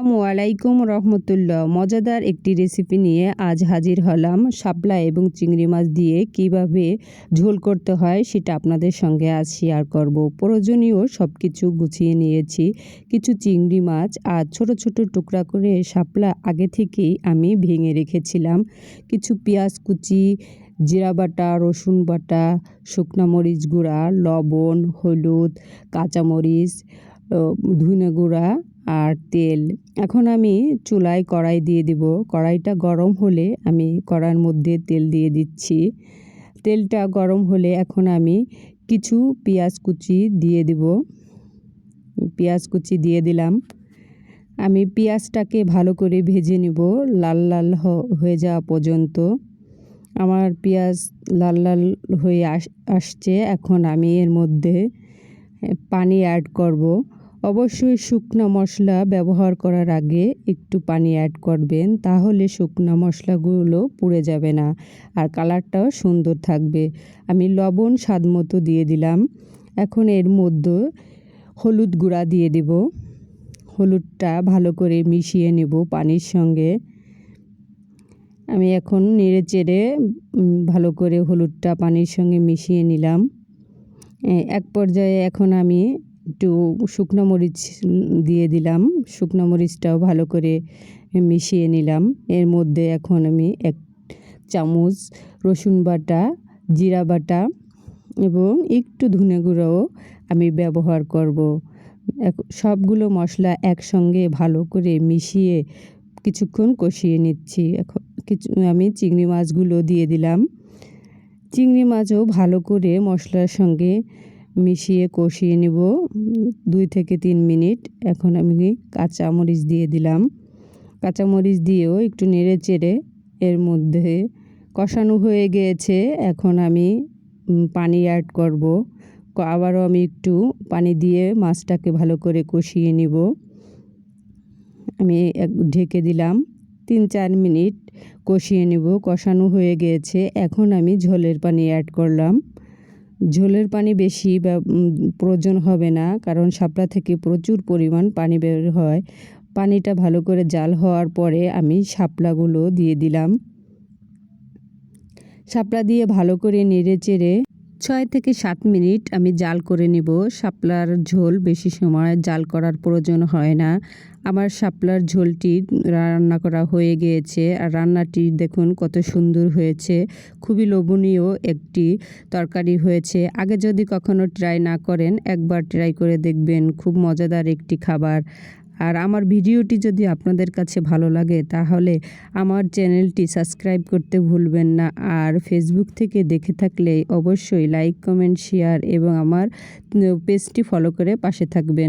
আসসালামু আলাইকুম রহমতুল্লাহ। মজাদার একটি রেসিপি নিয়ে আজ হাজির হলাম শাপলা এবং চিংড়ি মাছ দিয়ে কীভাবে ঝোল করতে হয় সেটা আপনাদের সঙ্গে আজ শেয়ার করব। প্রয়োজনীয় সব কিছু গুছিয়ে নিয়েছি। কিছু চিংড়ি মাছ আর ছোট ছোট টুকরা করে শাপলা আগে থেকেই আমি ভেঙে রেখেছিলাম। কিছু পেঁয়াজ কুচি, জিরা বাটা, রসুন বাটা, শুকনা মরিচ গুঁড়া, লবণ, হলুদ, কাঁচামরিচ, ধনে গুঁড়া আর তেল। এখন আমি চুলায় কড়াই দিয়ে দিব। কড়াইটা গরম হলে আমি কড়ার মধ্যে তেল দিয়ে দিচ্ছি। তেলটা গরম হলে এখন আমি কিছু পেঁয়াজ কুচি দিয়ে দিব। পেঁয়াজ কুচি দিয়ে দিলাম। আমি পেঁয়াজটাকে ভালো করে ভেজে নিব। লাল লাল হয়ে যাওয়া পর্যন্ত। আমার পেঁয়াজ লাল লাল হয়ে আসছে। এখন আমি এর মধ্যে পানি অ্যাড করব। অবশ্যই শুকনো মশলা ব্যবহার করার আগে একটু পানি অ্যাড করবেন, তাহলে শুকনো মশলাগুলো পুড়ে যাবে না আর কালারটাও সুন্দর থাকবে। আমি লবণ স্বাদ মতো দিয়ে দিলাম। এখন এর মধ্যে হলুদ গুঁড়া দিয়ে দেব। হলুদটা ভালো করে মিশিয়ে নেব পানির সঙ্গে। আমি এখন নেড়ে চেড়ে ভালো করে হলুদটা পানির সঙ্গে মিশিয়ে নিলাম। এক পর্যায়ে এখন আমি একটু শুকনো মরিচ দিয়ে দিলাম। শুকনো মরিচটাও ভালো করে মিশিয়ে নিলাম। এর মধ্যে এখন আমি এক চামচ রসুন বাটা, জিরা বাটা এবং একটু ধনে গুঁড়োও আমি ব্যবহার করব। সবগুলো মশলা একসঙ্গে ভালো করে মিশিয়ে কিছুক্ষণ কষিয়ে নিচ্ছি। এখন কিছু আমি চিংড়ি মাছগুলো দিয়ে দিলাম। চিংড়ি মাছও ভালো করে মশলার সঙ্গে মিশিয়ে কষিয়ে নেব। দুই থেকে তিন মিনিট। এখন আমি কাঁচামরিচ দিয়ে দিলাম। কাঁচামরিচ দিয়েও একটু নেড়ে চেড়ে এর মধ্যে কষানো হয়ে গিয়েছে এখন আমি পানি অ্যাড করব। আবারও আমি একটু পানি দিয়ে মাছটাকে ভালো করে কষিয়ে নিব। আমি ঢেকে দিলাম। তিন, চার মিনিট কষিয়ে নেব। কষানো হয়ে গিয়েছে এখন আমি ঝোলের পানি অ্যাড করলাম। ঝোলের পানি বেশি প্রয়োজন হবে না, কারণ শাপলা থেকে প্রচুর পরিমাণ পানি বের হয়। পানিটা ভালো করে জাল হওয়ার পরে আমি শাপলাগুলো দিয়ে দিলাম। শাপলা দিয়ে ভালো করে নেড়ে চেড়ে ছয় থেকে সাত মিনিট আমি জাল করে নেব। শাপলার ঝোল বেশি সময় জাল করার প্রয়োজন হয় না। আমার শাপলার ঝোলটি রান্না করা হয়ে গিয়েছে আর রান্নাটি দেখুন কত সুন্দর হয়েছে। খুবই লোভনীয় একটি তরকারি হয়েছে। আগে যদি কখনো ট্রাই না করেন, একবার ট্রাই করে দেখবেন খুব মজাদার একটি খাবার। আর আমার ভিডিওটি যদি আপনাদের কাছে ভালো লাগে, তাহলে আমার চ্যানেলটি সাবস্ক্রাইব করতে ভুলবেন না। আর ফেসবুক থেকে দেখে থাকলে অবশ্যই লাইক, কমেন্ট, শেয়ার এবং আমার পেজটি ফলো করে পাশে থাকবেন।